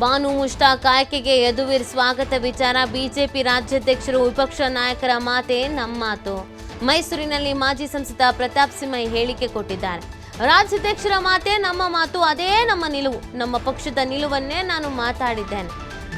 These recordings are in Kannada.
ಬಾನು ಮುಷ್ತಾಕ್ ಆಯ್ಕೆಗೆ ಯದುವೀರ್ ಸ್ವಾಗತ ವಿಚಾರ. ಬಿಜೆಪಿ ರಾಜ್ಯಾಧ್ಯಕ್ಷರು ವಿಪಕ್ಷ ನಾಯಕರ ಮಾತೆ ನಮ್ಮ ಮಾತು. ಮೈಸೂರಿನಲ್ಲಿ ಮಾಜಿ ಸಂಸದ ಪ್ರತಾಪ್ ಸಿಂಹ ಹೇಳಿಕೆ ಕೊಟ್ಟಿದ್ದಾರೆ. ರಾಜ್ಯಾಧ್ಯಕ್ಷರ ಮಾತೆ ನಮ್ಮ ಮಾತು, ಅದೇ ನಮ್ಮ ನಿಲುವು. ನಮ್ಮ ಪಕ್ಷದ ನಿಲುವನ್ನೇ ನಾನು ಮಾತಾಡಿದ್ದೇನೆ.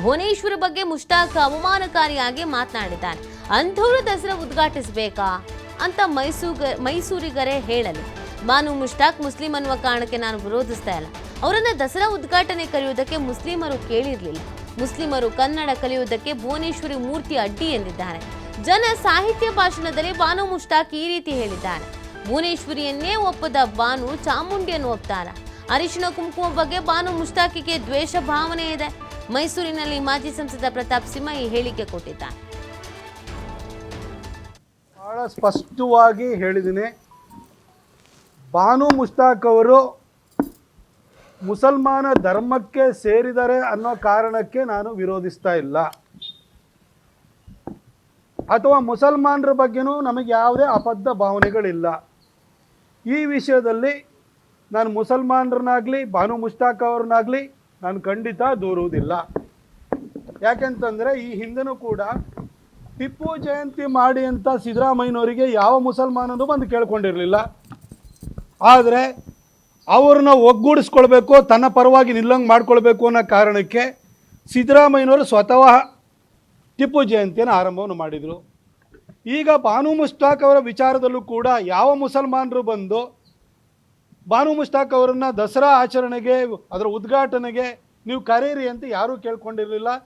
ಭುವನೇಶ್ವರ ಬಗ್ಗೆ ಮುಷ್ತಾಕ್ ಅವಮಾನಕಾರಿಯಾಗಿ ಮಾತನಾಡಿದ್ದಾರೆ. ಅಂಥವ್ರು ದಸರಾ ಉದ್ಘಾಟಿಸಬೇಕಾ? ಅಂತ ಮೈಸೂರು ಮೈಸೂರಿಗರೇ ಹೇಳಲಿ. ಬಾನು ಮುಷ್ತಾಕ್ ಮುಸ್ಲಿಂ ಅನ್ನುವ ಕಾರಣಕ್ಕೆ ನಾನು ವಿರೋಧಿಸ್ತಾ ಇಲ್ಲ. ಅವರನ್ನ ದಸರಾ ಉದ್ಘಾಟನೆ ಕರೆಯುವುದಕ್ಕೆ ಮುಸ್ಲಿಮರು ಕೇಳಿರಲಿಲ್ಲ. ಮುಸ್ಲಿಮರು ಕನ್ನಡ ಕಲಿಯುವುದಕ್ಕೆ ಭುವನೇಶ್ವರಿ ಮೂರ್ತಿ ಅಡ್ಡಿ ಎಂದಿದ್ದಾರೆ. ಜನ ಸಾಹಿತ್ಯ ಭಾಷಣದಲ್ಲಿ ಬಾನು ಮುಷ್ತಾಕ್ ಈ ರೀತಿ ಹೇಳಿದ್ದಾರೆ. ಭುವನೇಶ್ವರಿಯನ್ನೇ ಒಪ್ಪದ ಬಾನು ಚಾಮುಂಡಿಯನ್ನು ಒಪ್ತಾರ. ಅರಿಶಿಣ ಕುಂಕುಮ ಬಗ್ಗೆ ಬಾನು ಮುಷ್ತಾಕಿಗೆ ದ್ವೇಷ ಭಾವನೆ ಇದೆ. ಮೈಸೂರಿನಲ್ಲಿ ಮಾಜಿ ಸಂಸದ ಪ್ರತಾಪ್ ಸಿಂಹ ಈ ಹೇಳಿಕೆ ಕೊಟ್ಟಿದ್ದಾರೆ. ಬಹಳ ಸ್ಪಷ್ಟವಾಗಿ ಹೇಳಿದ್ದೀನಿ. ಬಾನು ಮುಷ್ತಾಕ್ ಅವರು ಮುಸಲ್ಮಾನ ಧರ್ಮಕ್ಕೆ ಸೇರಿದರೆ ಅನ್ನೋ ಕಾರಣಕ್ಕೆ ನಾನು ವಿರೋಧಿಸ್ತಾ ಇಲ್ಲ. ಅಥವಾ ಮುಸಲ್ಮಾನರ ಬಗ್ಗೆನೂ ನಮಗೆ ಯಾವುದೇ ಅಬದ್ಧ ಭಾವನೆಗಳಿಲ್ಲ. ಈ ವಿಷಯದಲ್ಲಿ ನಾನು ಮುಸಲ್ಮಾನರನ್ನಾಗಲಿ ಭಾನು ಮುಷ್ತಾಕ್ ಅವ್ರನ್ನಾಗಲಿ ನಾನು ಖಂಡಿತ ದೂರುವುದಿಲ್ಲ. ಯಾಕೆಂತಂದರೆ ಈ ಹಿಂದೆನೂ ಕೂಡ ಟಿಪ್ಪು ಜಯಂತಿ ಮಾಡಿ ಅಂತ ಸಿದ್ದರಾಮಯ್ಯನವರಿಗೆ ಯಾವ ಮುಸಲ್ಮಾನನು ಬಂದು ಕೇಳ್ಕೊಂಡಿರಲಿಲ್ಲ. ಆದರೆ ಅವ್ರನ್ನ ಒಗ್ಗೂಡಿಸ್ಕೊಳ್ಬೇಕು, ತನ್ನ ಪರವಾಗಿ ನಿಲ್ಲಂಗೆ ಮಾಡ್ಕೊಳ್ಬೇಕು ಅನ್ನೋ ಕಾರಣಕ್ಕೆ ಸಿದ್ದರಾಮಯ್ಯನವರು ಸ್ವತಃ ಟಿಪ್ಪು ಜಯಂತಿಯನ್ನು ಆರಂಭವನ್ನು ಮಾಡಿದರು. ಈಗ ಬಾನು ಮುಸ್ತಾಕ್ ಅವರ ವಿಚಾರದಲ್ಲೂ ಕೂಡ ಯಾವ ಮುಸಲ್ಮಾನರು ಬಂದು ಬಾನು ಮುಸ್ತಾಕ್ ಅವರನ್ನು ದಸರಾ ಆಚರಣೆಗೆ, ಅದರ ಉದ್ಘಾಟನೆಗೆ ನೀವು ಕರೀರಿ ಅಂತ ಯಾರೂ ಕೇಳ್ಕೊಂಡಿರಲಿಲ್ಲ.